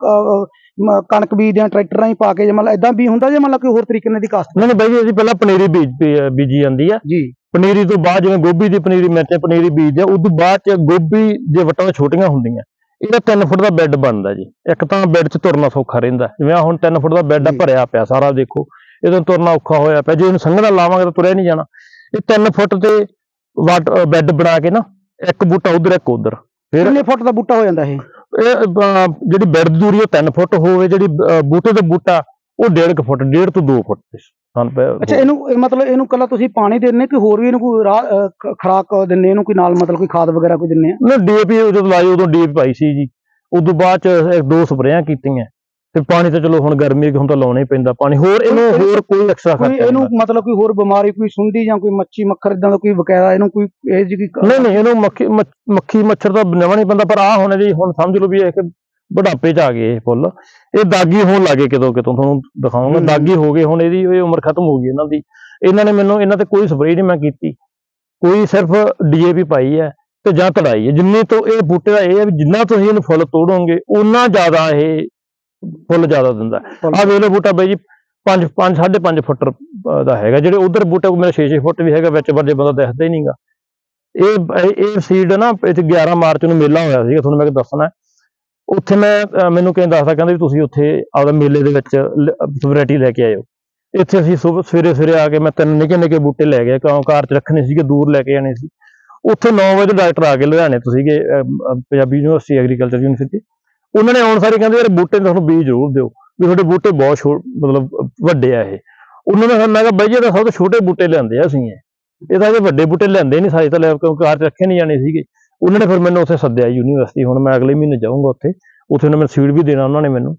ਕਣਕ ਬੀਜਦੇ ਆ ਟਰੈਕਟਰਾਂ ਹੀ ਪਾ ਕੇ ਜੇ ਮੰਨ ਲਓ ਇਦਾਂ ਬੀ ਹੁੰਦਾ ਜਾਂ ਮੰਨ ਲਓ ਕੋਈ ਹੋਰ ਤਰੀਕੇ ਨਾਲ ਇਹਦੀ ਕਾਸਟ ਨਹੀਂ ਨਹੀਂ ਬਾਈ ਜੀ ਅਸੀਂ ਪਹਿਲਾਂ ਪਨੀਰੀ ਬੀਜ ਬੀਜੀ ਜਾਂਦੀ ਆ। ਜੀ। ਪਨੀਰੀ ਤੋਂ ਬਾਅਦ ਜਿਵੇਂ ਗੋਭੀ ਦੀ ਪਨੀਰੀ ਮਿਰਚਾਂ ਪਨੀਰੀ ਬੀਜਦੇ ਆ ਉਦੋਂ ਬਾਅਦ ਚ ਗੋਭੀ ਦੇ ਵੱਟਾਂ ਛੋਟੀਆਂ ਹੁੰਦੀਆਂ ਇਹਦਾ 3 ਫੁੱਟ ਦਾ ਬੈੱਡ ਬਣਦਾ ਜੀ। ਇੱਕ ਤਾਂ ਬੈੱਡ 'ਚ ਤੁਰਨਾ ਸੌਖਾ ਰਹਿੰਦਾ। ਜਿਵੇਂ ਹੁਣ 3 ਫੁੱਟ ਦਾ ਬੈੱਡ ਆ ਜੀ। ਭਰਿਆ ਪਿਆ ਸਾਰਾ ਦੇਖੋ ਇਹਦੋਂ ਤੁਰਨਾ ਔਖਾ ਹੋਇਆ ਪਿਆ। ਜੇ ਇਹਨੂੰ ਸੰਘਣਾ ਲਾਵਾਂਗੇ ਤਾਂ ਤੁਰਿਆ ਨਹੀਂ ਜਾਣਾ। ਇਹ 3 ਫੁੱਟ ਤੇ ਬੈੱਡ ਬਣਾ ਕੇ ਨਾ ਇੱਕ ਬੂਟਾ ਉਧਰ ਇੱਕ ਉਧਰ। ਫਿਰ ਕਿੰਨੇ ਫੁੱਟ ਦਾ ਬੂਟਾ ਹੋ ਜਾਂਦਾ ਇਹ? ਇਹ ਅਹ, ਜਿਹੜੀ ਬੈੱਡ ਦੀ ਦੂਰੀ ਉਹ 3 ਫੁੱਟ ਹੋਵੇ ਜਿਹੜੀ ਅਹ, ਬੂਟੇ ਦਾ ਬੂਟਾ ਉਹ 1.5 ਫੁੱਟ 1.5 ਤੋਂ 2 ਫੁੱਟ ਤੇ ਸਾਨੂੰ ਪੈ- ਅੱਛਾ ਇਹਨੂੰ ਇਹ ਮਤਲਬ ਇਹਨੂੰ ਕੱਲਾ ਤੁਸੀਂ ਪਾਣੀ ਦਿੰਦੇ ਕਿ ਹੋਰ ਵੀ ਇਹਨੂੰ ਕੋਈ ਰਾਹ, ਅਹ, ਖ- ਖੁਰਾਕ ਦਿੰਦੇ ਇਹਨੂੰ ਕੋਈ ਨਾਲ ਮਤਲਬ ਕੋਈ ਖਾਦ ਵਗੈਰਾ ਕੋਈ ਦਿੰਦੇ ਆ? ਨਾ ਡੀਏਪੀ ਜਦੋਂ ਲਾਈ ਉਦੋਂ ਡੀਏਪੀ ਪਾਈ ਸੀ ਜੀ। ਉਦੋਂ ਬਾਅਦ ਚ ਇੱਕ ਦੋ ਸਪਰੇਆਂ ਕੀਤੀਆਂ। ਤੇ ਪਾਣੀ ਤਾਂ ਚਲੋ ਹੁਣ ਗਰਮੀ ਹੈ ਕਿ ਹੁਣ ਤਾਂ ਲਾਉਣਾ ਹੀ ਪੈਂਦਾ ਪਾਣੀ ਹੋਰ ਇਹਨੂੰ ਕੋਈ- ਹੋਰ ਕੋਈ ਐਕਸਟਰਾ ਕੋਈ ਖਰਚਾ ਇਹਨੂੰ ਨਹੀਂ ਮਤਲਬ ਕੋਈ ਹੋਰ ਬਿਮਾਰੀ ਕੋਈ ਸੁੰਡੀ ਜਾਂ ਕੋਈ ਮੱਛੀ ਮੱਖਰ ਇਦਾਂ ਦਾ ਕੋਈ ਬਕਾਇਦਾ ਇਹਨੂੰ ਕੋਈ ਇਹ ਜਿਹੀ ਕੋਈ ਨਹੀਂ ਨਹੀਂ ਇਹਨੂੰ ਮੱਖੀ ਮੱਖੀ ਮੱਛਰ ਤਾਂ ਨਵਾਂ ਨਹੀਂ ਪੈਂਦਾ ਪਰ ਆ ਹੁਣ ਇਹਦੀ ਹੁਣ ਸਮਝ ਲਓ ਵੀ ਇਹ ਕਿ ਬੁਢਾਪੇ ਚ ਆ ਗਏ ਇਹ ਫੁੱਲ। ਇਹ ਦਾਗੀ ਹੋਣ ਲੱਗੇ ਕਿਤੋਂ ਕਿਤੋਂ ਤੁਹਾਨੂੰ ਦਿਖਾਉਂਗਾ। ਦਾਗੀ ਹੋ ਗਏ ਹੁਣ ਇਹਦੀ ਇਹ ਉਮਰ ਖਤਮ ਹੋ ਗਈ ਇਹਨਾਂ ਦੀ। ਇਹਨਾਂ ਨੇ ਮੈਨੂੰ ਇਹਨਾਂ ਤੇ ਕੋਈ ਸਪਰੇਅ ਨਹੀਂ ਮੈਂ ਕੀਤੀ। ਕੋਈ ਸਿਰਫ ਡੀਏਪੀ ਪਾਈ ਹੈ ਤੇ ਜਾਂ ਤੜਾਈ ਹੈ। ਜਿੰਨੀ ਤੋਂ ਇਹ ਬੂਟੇ ਦਾ ਇਹ ਹੈ ਵੀ ਜਿੰਨਾ ਤੁਸੀਂ ਇਹਨੂੰ ਫੁੱਲ ਤੋੜੋਗੇ ਉਨਾ ਜ਼ਿਆਦਾ ਇਹ ਫੁੱਲ ਜ਼ਿਆਦਾ ਦਿੰਦਾ। ਆ ਵੇਖ ਲਓ ਬੂਟਾ ਬਾਈ ਜੀ 5 5 5.5 ਫੁੱਟ ਦਾ ਹੈਗਾ। ਜਿਹੜੇ ਉਧਰ ਬੂਟਾ ਮੇਰਾ 6 6 ਫੁੱਟ ਵੀ ਹੈਗਾ ਵਿੱਚ ਵਰਜੇ ਬੰਦਾ ਦਿਖਦਾ ਹੀ ਨਹੀਂਗਾ। ਇਹ ਇਹ- ਸੀਡ ਨਾ ਇੱਥੇ 11 ਮਾਰਚ ਨੂੰ ਮੇਲਾ ਹੋਇਆ ਸੀਗਾ ਤੁਹਾਨੂੰ ਮੈਂ ਦੱਸਣਾ। ਉੱਥੇ ਮੈਂ ਮੈਨੂੰ ਕਹਿੰਦਾ ਦੱਸਦਾ ਕਹਿੰਦਾ ਵੀ ਤੁਸੀਂ ਉੱਥੇ ਆਪਦਾ ਮੇਲੇ ਦੇ ਵਿੱਚ ਵੈਰਾਈਟੀ ਲੈ ਕੇ ਆਇਓ। ਇੱਥੇ ਅਸੀਂ ਸਵੇਰੇ ਸਵੇਰੇ ਆ ਕੇ ਮੈਂ ਤਿੰਨ ਨਿੱਕੇ ਨਿੱਕੇ ਬੂਟੇ ਲੈ ਗਿਆ ਕਿਉਂ ਕਾਰ 'ਚ ਰੱਖਣੇ ਸੀਗੇ ਦੂਰ ਲੈ ਕੇ ਜਾਣੇ ਸੀ। ਉੱਥੇ 9 ਵਜੇ ਡਾਕਟਰ ਆ ਕੇ ਲੁਧਿਆਣੇ ਤੋਂ ਸੀਗੇ ਪੰਜਾਬੀ ਯੂਨੀਵਰਸਿਟੀ ਐਗਰੀਕਲਚਰ ਯੂਨੀਵਰਸਿਟੀ ਉਹਨਾਂ ਨੇ ਆਉਣ ਸਾਰੇ ਕਹਿੰਦੇ ਯਾਰ ਬੂਟੇ ਨੂੰ ਤੁਹਾਨੂੰ ਬੀਜ ਜ਼ਰੂਰ ਦਿਓ ਵੀ ਤੁਹਾਡੇ ਬੂਟੇ ਬਹੁਤ ਮਤਲਬ ਵੱਡੇ ਆ ਇਹ। ਉਹਨਾਂ ਨੇ ਮੈਂ ਕਿਹਾ ਬਾਈ ਜੀ ਇਹ ਤਾਂ ਸਭ ਤੋਂ ਛੋਟੇ ਬੂਟੇ ਲਿਆਂਦੇ ਆ ਅਸੀਂ ਇਹ। ਇਹ ਤਾਂ ਜੇ ਵੱਡੇ ਬੂਟੇ ਲਿਆਂਦੇ ਨਹੀਂ ਸਾਈ ਤਾਂ ਲੈ ਕਿਉਂਕਿ ਕਾਰ 'ਚ ਰੱਖੇ ਨਹੀਂ ਜਾਣੇ ਸੀਗੇ। ਉਹਨਾਂ ਨੇ ਫਿਰ ਮੈਨੂੰ ਉੱਥੇ ਸੱਦਿਆ ਯੂਨੀਵਰਸਿਟੀ ਹੁਣ ਮੈਂ ਅਗਲੇ ਮਹੀਨੇ ਜਾਊਂਗਾ ਉੱਥੇ। ਉੱਥੇ ਉਹਨਾਂ ਮੈਨੂੰ ਸੀਡ ਵੀ ਦੇਣਾ ਉਹਨਾਂ ਨੇ ਮੈਨੂੰ।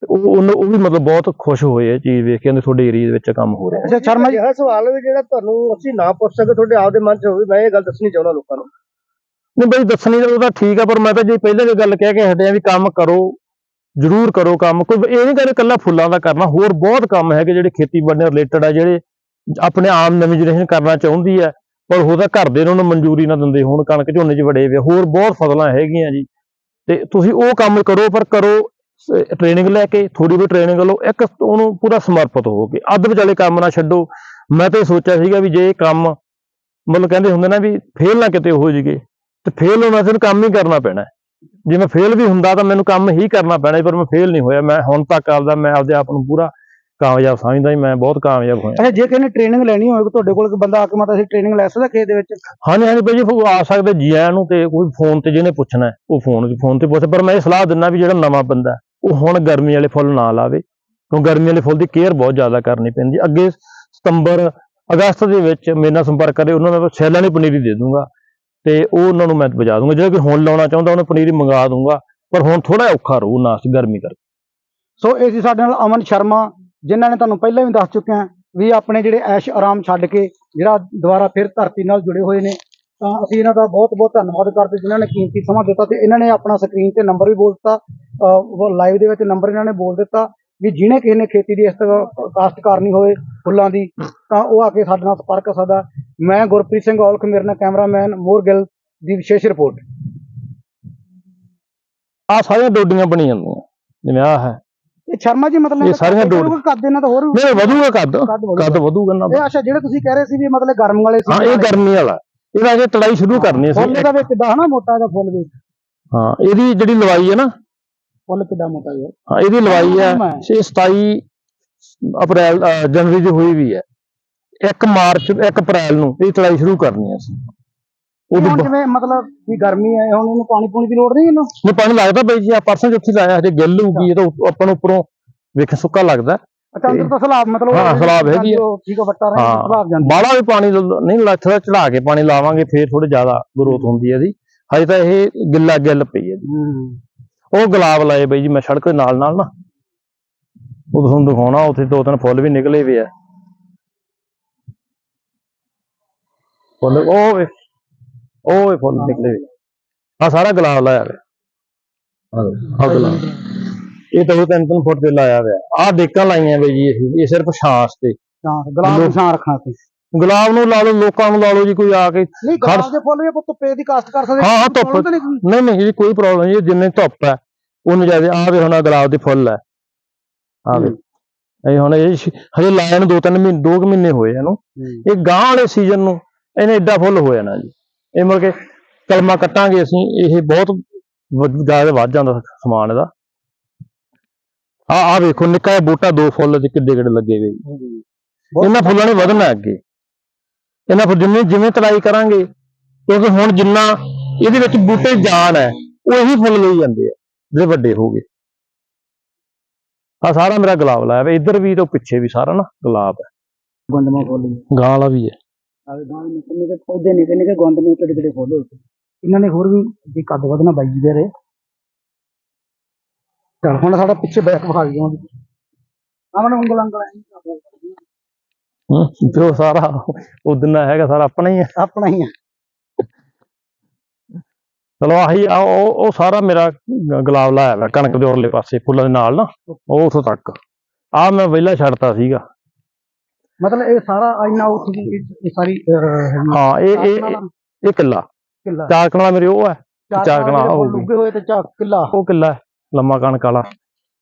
ਤੇ ਉਹ ਉਹਨੂੰ- ਉਹ ਵੀ ਮਤਲਬ ਬਹੁਤ ਖੁਸ਼ ਹੋਏ ਇਹ ਚੀਜ਼ ਵੇਖ ਕੇ ਕਹਿੰਦੇ ਤੁਹਾਡੇ ਏਰੀਆ ਦੇ ਵਿੱਚ ਕੰਮ ਹੋ ਰਿਹਾ। ਅੱਛਾ ਸ਼ਰਮਾ ਜੀ। ਇਹ ਸਵਾਲ ਜਿਹੜਾ ਤੁਹਾਨੂੰ ਅਸੀਂ ਨਾ ਪੁੱਛ ਸਕੇ ਤੁਹਾਡੇ ਆਪਦੇ ਮਨ 'ਚ ਹੋਵੇ ਮੈਂ ਇਹ ਗੱਲ ਦੱਸਣੀ ਚਾਹੁੰਦਾ ਲੋਕਾਂ ਨੂੰ। ਨਹੀਂ ਬਈ ਦੱਸਣੀ ਤਾਂ ਉਹ ਤਾਂ ਠੀਕ ਆ, ਪਰ ਮੈਂ ਤਾਂ ਜੇ ਪਹਿਲਾਂ ਵੀ ਗੱਲ ਕਹਿ ਕੇ ਹਟਿਆ ਵੀ ਕੰਮ ਕਰੋ, ਜ਼ਰੂਰ ਕਰੋ ਕੰਮ। ਕੋਈ ਇਹ ਨਹੀਂ ਕਹਿੰਦੇ ਇਕੱਲਾ ਫੁੱਲਾਂ ਦਾ ਕਰਨਾ, ਹੋਰ ਬਹੁਤ ਕੰਮ ਹੈਗੇ ਜਿਹੜੇ ਖੇਤੀਬਾੜੀ ਨਾਲ ਰਿਲੇਟਡ ਆ, ਜਿਹੜੇ ਆਪਣੇ ਆਮ ਨਵੀਂ ਜਨਰੇਸ਼ਨ ਕਰਨਾ ਚਾਹੁੰਦੀ ਹੈ ਪਰ ਉਹਦਾ ਘਰ ਦੇ ਇਹਨਾਂ ਨੂੰ ਮਨਜ਼ੂਰੀ ਨਾ ਦਿੰਦੇ ਹੁਣ, ਕਣਕ ਝੋਨੇ 'ਚ ਵੜੇ ਵੇ ਹੋਰ ਬਹੁਤ ਫਸਲਾਂ ਹੈਗੀਆਂ ਜੀ। ਤੇ ਤੁਸੀਂ ਉਹ ਕੰਮ ਕਰੋ, ਪਰ ਕਰੋ ਟ੍ਰੇਨਿੰਗ ਲੈ ਕੇ ਥੋੜੀ ਵੀ ਟ੍ਰੇਨਿੰਗ ਲਓ, ਇੱਕ ਉਹਨੂੰ ਪੂਰਾ ਸਮਰਪਿਤ ਹੋ ਕੇ। ਅੱਧ ਵਿਚਾਲੇ ਕੰਮ ਨਾ ਛੱਡੋ। ਮੈਂ ਤਾਂ ਇਹ ਸੋਚਿਆ ਸੀਗਾ ਵੀ ਜੇ ਕੰਮ, ਮਤਲਬ ਕਹਿੰਦੇ ਹੁੰਦੇ ਨਾ ਵੀ ਫੇਲ ਨਾ ਕਿਤੇ ਹੋ ਜੀਗੇ ਤੇ ਫੇਲ ਹੋਣਾ ਸਿਰ ਕੰਮ ਹੀ ਕਰਨਾ ਪੈਣਾ। ਜੇ ਮੈਂ ਫੇਲ ਵੀ ਹੁੰਦਾ ਤਾਂ ਮੈਨੂੰ ਕੰਮ ਹੀ ਕਰਨਾ ਪੈਣਾ ਸੀ, ਪਰ ਮੈਂ ਫੇਲ ਨਹੀਂ ਹੋਇਆ। ਮੈਂ ਹੁਣ ਤੱਕ ਆਪਦਾ ਮੈਂ ਆਪਦੇ ਆਪ ਨੂੰ ਪੂਰਾ ਕਾਮਯਾਬ ਸਮਝਦਾ ਹੀ ਮੈਂ ਬਹੁਤ ਕਾਮਯਾਬ ਹੋਇਆ। ਅੱਛਾ ਜੇ ਕਿਸੇ ਨੇ ਟ੍ਰੇਨਿੰਗ ਲੈਣੀ ਹੋਵੇ ਤੁਹਾਡੇ ਕੋਲ ਕੋਈ ਬੰਦਾ ਆ ਕੇ ਮਤਲਬ ਅਸੀਂ ਟ੍ਰੇਨਿੰਗ ਲੈ ਸਕਦਾ ਖੇਤ ਦੇ ਵਿੱਚ? ਹਾਂਜੀ ਹਾਂਜੀ ਭਾਈ ਜੀ ਆ ਸਕਦੇ ਜੀ ਆਇਆਂ ਨੂੰ ਤੇ ਕੋਈ ਫੋਨ ਤੇ ਜਿਹਨੇ ਪੁੱਛਣਾ ਉਹ ਫੋਨ ਫੋਨ ਤੇ ਪੁੱਛ। ਪਰ ਮੈਂ ਇਹ ਸਲਾਹ ਦਿੰਦਾ ਵੀ ਜਿਹੜਾ ਨਵਾਂ ਬੰਦਾ ਉਹ ਹੁਣ ਗਰਮੀ ਵਾਲੇ ਫੁੱਲ ਨਾ ਲਾਵੇ। ਕਿਉਂ ਗਰਮੀ ਵਾਲੇ ਫੁੱਲ ਦੀ ਕੇਅਰ ਬਹੁਤ ਜ਼ਿਆਦਾ ਕਰਨੀ ਪੈਂਦੀ। ਅੱਗੇ ਸਤੰਬਰ ਅਗਸਤ ਦੇ ਵਿੱਚ ਮੇਰੇ ਨਾਲ ਸੰਪਰਕ ਕਰੇ ਉਹਨਾਂ ਨੂੰ ਸੈਲਾਂ ਦੀ ਪਨੀਰੀ ਦੇ ਦੂੰਗਾ। ਤੇ ਉਹ ਉਹਨਾਂ ਨੂੰ ਮੈਂ ਬਜਾ ਦੂੰਗਾ। ਜਿਹੜਾ ਕੋਈ ਹੁਣ ਲਾਉਣਾ ਚਾਹੁੰਦਾ, ਉਹਨੂੰ ਪਨੀਰੀ ਮੰਗਾ ਦੂੰਗਾ। ਪਰ ਹੁਣ ਥੋੜਾ ਔਖਾ ਰਹੂ ਨਾ ਗਰਮੀ ਕਰਕੇ। ਸੋ ਇਹ ਸੀ ਸਾਡੇ ਨਾਲ ਅਮਨ ਸ਼ਰਮਾ, ਜਿਨ੍ਹਾਂ ਨੇ ਤੁਹਾਨੂੰ ਪਹਿਲਾਂ ਵੀ ਦੱਸ ਚੁੱਕੇ ਹਾਂ ਵੀ ਆਪਣੇ ਜਿਹੜੇ ਐਸ਼ ਆਰਾਮ ਛੱਡ ਕੇ ਜਿਹੜਾ ਦੁਬਾਰਾ ਫਿਰ ਧਰਤੀ ਨਾਲ ਜੁੜੇ ਹੋਏ ਨੇ, ਤਾਂ ਅਸੀਂ ਇਹਨਾਂ ਦਾ ਬਹੁਤ ਬਹੁਤ ਧੰਨਵਾਦ ਕਰਦੇ ਜਿਨ੍ਹਾਂ ਨੇ ਕੀਮਤੀ ਸਮਾਂ ਦਿੱਤਾ ਤੇ ਇਹਨਾਂ ਨੇ ਆਪਣਾ ਸਕਰੀਨ ਤੇ ਨੰਬਰ ਵੀ ਬੋਲ ਦਿੱਤਾ ਲਾਈਵ ਦੇ ਵਿੱਚ ਨੰਬਰ ਇਹਨਾਂ ਨੇ ਬੋਲ ਦਿੱਤਾ। ਵੀ ਜਿਹਨੇ ਕਿਸੇ ਨੇ ਖੇਤੀ ਦੀ ਇਸ ਤਰ੍ਹਾਂ ਕਾਸ਼ਤ ਕਰਨੀ ਹੋਵੇ ਫੁੱਲਾਂ ਦੀ ਤਾਂ ਉਹ ਆ ਕੇ ਸਾਡੇ ਨਾਲ ਸੰਪਰਕ ਕਰ ਸਕਦਾ। ਮੈਂ ਗੁਰਪ੍ਰੀਤ ਸਿੰਘ ਔਲਖ ਮੇਰੇ ਨਾਲ ਕੈਮਰਾਮੈਨ ਮੋਰਗਿਲ ਦੀ ਵਿਸ਼ੇਸ਼ ਰਿਪੋਰਟ। ਆ ਸਾਰੀਆਂ ਡੋਡੀਆਂ ਬਣੀ ਜਾਂਦੀਆਂ ਜਿਵੇਂ ਆ ਹੈ। ਇਹ ਸ਼ਰਮਾ ਜੀ ਮਤਲਬ ਇਹ ਸਾਰੀਆਂ ਡੋਰ- ਕੱਦ ਇਹਨਾਂ ਦਾ ਹੋਰ ਨਹੀਂ ਵਧੂਗਾ ਕੱਦ। ਕੱਦ ਵਧੂਗਾ। ਨਾ ਇਹ ਅੱਛਾ ਜਿਹੜੇ ਤੁਸੀਂ ਕਹਿ ਰਹੇ ਸੀ ਵੀ ਮਤਲਬ ਗਰਮ ਵਾਲੇ ਸੀ ਹਾਂ ਇਹ ਗਰਮੀ ਵਾਲਾ। ਇਹਦਾ ਅਜੇ ਤੜਾਈ ਸ਼ੁਰੂ ਕਰਨੀ ਫੁੱਲ ਸੀ ਦਾ ਵੀ ਕਿੱਦਾਂ ਹਨਾ ਮੋਟਾ ਦਾ ਫੁੱਲ ਵੀ ਹਾਂ ਇਹਦੀ ਜਿਹੜੀ ਲਵਾਈ ਹੈ ਨਾ ਫੁੱਲ ਕਿੱਡਾ ਮੋਟਾ ਯਾਰ ਹਾਂ ਇਹਦੀ ਲਵਾਈ ਹੈ ਹਾਂ। ਛੇ 27 ਅਪ੍ਰੈਲ ਜਨਵਰੀ ਦੀ ਹੋਈ ਵੀ ਹੈ। 1 ਮਾਰਚ 1 ਅਪ੍ਰੈਲ ਨੂੰ ਇਹ ਚੜਾਈ ਸ਼ੁਰੂ ਕਰਨੀ ਹੈ ਅਸੀਂ। ਹੁਣ ਜਿਵੇਂ ਮਤਲਬ ਵੀ ਗਰਮੀ ਹੈ ਹੁਣ ਇਹਨੂੰ ਪਾਣੀ ਪੂਣੀ ਦੀ ਲੋੜ ਨਹੀਂ ਇਹਨੂੰ? ਨੂੰ ਪਾਣੀ ਲੱਗਦਾ ਬਈ ਜੀ ਆ ਪਰਸੋਂ ਜਿੱਥੇ ਲਾਇਆ ਹਜੇ ਗਿੱਲ ਹੋਊਗੀ ਇਹ ਤਾਂ ਉੱਪ- ਆਪਾਂ ਨੂੰ ਉੱਪਰੋਂ ਵੇਖ ਸੁੱਕਾ ਲੱਗਦਾ। ਅੱਛਾ ਅੰਦਰ ਤਾਂ ਸਲਾਬ ਮਤਲਬ ਹਾਂ, ਸਲਾਬ ਹੈਗੀ ਠੀਕ ਆ ਵੱਟਾ ਰਹੇ ਹਾਂ। ਸਲਾਬ ਜਾਂਦੀ। ਬਾਹਲਾ ਵੀ ਪਾਣੀ ਲ- ਨਹੀਂ ਲੱਥਦਾ ਚੜਾ ਕੇ ਪਾਣੀ ਲਾਵਾਂਗੇ ਫੇਰ ਥੋੜੀ ਜ਼ਿਆਦਾ ਗਰੋਥ ਹੁੰਦੀ ਹੈ ਇਹਦੀ। ਹਜੇ ਤਾਂ ਇਹ ਗਿੱਲਾ ਗਿੱਲ ਪਈ ਹੈ ਜੀ। ਹੂੰ। ਉਹ ਗੁਲਾਬ ਲਾਏ ਬਈ ਜੀ ਮੈਂ ਸੜਕ ਦੇ ਨਾਲ ਨਾਲ ਨਾ। ਉਹ ਤੁਹਾਨੂੰ ਦਿਖਾਉਣਾ ਉੱਥੇ ਦੋ ਤਿੰਨ ਫੁੱਲ ਵੀ ਨਿਕਲੇ ਵੇ ਆ। ਫੁੱਲ ਉਹ ਵੇ ਉਹ ਵੇ ਫੁੱਲ ਨਿਕਲੇ ਵੇ ਆ। ਸਾਰਾ ਗੁਲਾਬ ਲਾਇਆ ਵੇ ਆ ਗੁਲਾਬ। ਇਹ ਤਾਂ ਉਹ ਤਿੰਨ ਤਿੰਨ ਫੁੱਟ ਤੇ ਲਾਇਆ ਹੋਇਆ। ਆ ਡੇਕਾਂ ਲਾਈਆਂ ਬਈ ਜੀ ਇਹ ਸਿਰਫ ਛਾਂਸ ਤੇ। ਗੁਲਾਬ ਨੂੰ ਛਾਂ ਰੱਖਣਾ ਸੀ। ਗੁਲਾਬ ਨੂੰ ਲਾ ਲਓ ਲੋਕਾਂ ਨੂੰ ਲਾ ਲਓ ਜੀ ਕੋਈ ਆ ਕੇ ਨਹੀਂ ਗੁਲਾਬ ਦੇ ਫੁੱਲ ਵੀ ਆਪਾਂ ਧੁੱਪੇ ਦੀ ਕਾਸ਼ਤ ਕਰ ਸਕਦੇ ਹਾਂ, ਹਾਂ, ਧੁੱਪ। ਨਹੀਂ? ਨਹੀਂ ਇਹਦੀ ਕੋਈ ਪ੍ਰੋਬਲਮ ਨਹੀਂ ਜਿੰਨੇ ਧੁੱਪ ਹੈ ਉਹਨੂੰ ਜ਼ਿਆਦਾ ਆ ਵੇ ਹੁਣ ਗੁਲਾਬ ਦੇ ਫੁੱਲ ਹੈ। ਆ ਵੇ ਇਹ ਹੁਣ ਇਹ ਹਜੇ ਲਾਇਆ ਨੂੰ ਦੋ ਤਿੰਨ ਮਹੀਨੇ ਦੋ ਮਹੀਨੇ ਹੋਏ ਇਹਨੂੰ। ਇਹ ਗਾਂ ਵਾਲੇ ਸੀਜ਼ਨ ਨੂੰ ਇਹਨੇ ਏਡਾ ਫੁੱਲ ਹੋ ਜਾਣਾ ਜੀ। ਇਹ ਮੁੜ ਕੇ ਕਲਮਾ ਕੱਟਾਂਗੇ ਅਸੀਂ ਇਹ ਬਹੁਤ ਜ਼ਿਆਦਾ ਵੱਧ ਜਾਂਦਾ ਸਮਾਨ ਇਹਦਾ। ਆ ਆ ਵੇਖੋ ਨਿੱਕਾ ਜਿਹਾ ਬੂਟਾ ਦੋ ਫੁੱਲ ਚ ਕਿੱਡੇ ਕਿੱਡੇ ਲੱਗੇ ਹੋਏ। ਜੀ। ਇਹਨਾਂ ਫੁੱਲਾਂ ਨੇ ਵਧਣਾ ਅੱਗੇ। ਇਹਨਾਂ ਫਿਰ ਜਿੰਨੀ ਜਿਵੇਂ ਤੜਾਈ ਕਰਾਂਗੇ ਕਿਉਂਕਿ ਹੁਣ ਜਿੰਨਾ ਇਹਦੇ ਵਿੱਚ ਬੂਟੇ ਜਾਨ ਹੈ ਉਹ ਇਹੀ ਫੁੱਲ ਲਈ ਜਾਂਦੇ ਆ ਜਿਹੜੇ ਵੱਡੇ ਹੋ ਗਏ। ਆ ਸਾਰਾ ਮੇਰਾ ਗੁਲਾਬ ਲਾਇਆ ਵਾ ਇੱਧਰ ਵੀ ਤੇ ਪਿੱਛੇ ਵੀ ਸਾਰਾ ਨਾ ਗੁਲਾਬ ਹੈ। ਗੰਦਮਾ ਫੁੱਲ ਗਾਂ ਵਾਲਾ ਵੀ ਹੈ। ਆਵੇ ਗਾਂ ਦੇ ਨਿੱਕੇ ਨਿੱਕੇ ਪੌਦੇ ਨਿੱਕੇ ਨਿੱਕੇ ਗੰਦਮੇ ਕਿਹੜੇ ਕਿਹੜੇ ਫੁੱਲ ਹੋਏ। ਇਹਨਾਂ ਨੇ ਹੋਰ ਵੀ ਜੇ ਕੱਦ ਵਧਣਾ ਬਾਈ ਜੀ ਦੇ ਰਹੇ। ਚਲ ਹੁਣ ਸਾਡਾ ਪਿੱਛੇ ਬੈਕ ਵਿਖਾ ਦਿਓ ਆਮਨ ਉਂਗਲਾਂ ਉਂਗਲਾਂ ਹੂੰ ਉਹ ਸਾਰਾ ਉਦਨ ਹੈਗਾ ਸਾਰਾ ਆਪਣਾ ਹੀ ਹੈ ਆਪਣਾ ਹੀ ਆ। ਚਲੋ ਆਹੀ ਆ ਉਹ ਉਹ ਸਾਰਾ ਮੇਰਾ ਗੁਲਾਬ ਲਾਇਆ ਵਾ ਕਣਕ ਦੇ ਉਰਲੇ ਪਾਸੇ ਫੁੱਲਾਂ ਦੇ ਨਾਲ ਨਾ ਉਹ ਉਥੋਂ ਤੱਕ। ਆ ਮੈਂ ਵਿਹਲਾ ਛੱਡਤਾ ਸੀਗਾ। ਮਤਲਬ ਇਹ ਸਾਰਾ ਇੰਨਾ ਉੱਠ ਗਈ ਇਹ ਸਾਰੀ ਹਾਂ ਇਹ ਇਹ ਇਹ- ਕਿੱਲਾ। ਕਿੱਲਾ। ਚਾਰ ਕਣਾ ਮੇਰੇ ਉਹ ਹੈ ਚਾਰ ਕਨਾਲ ਕਨਾਲ ਹੋਊਗੀ। ਉੱਗੇ ਹੋਏ ਤੇ ਚਾਰ ਕਿੱਲਾ। ਉਹ ਕਿੱਲਾ ਹੈ, ਲੰਮਾ ਕਣਕ ਵਾਲਾ।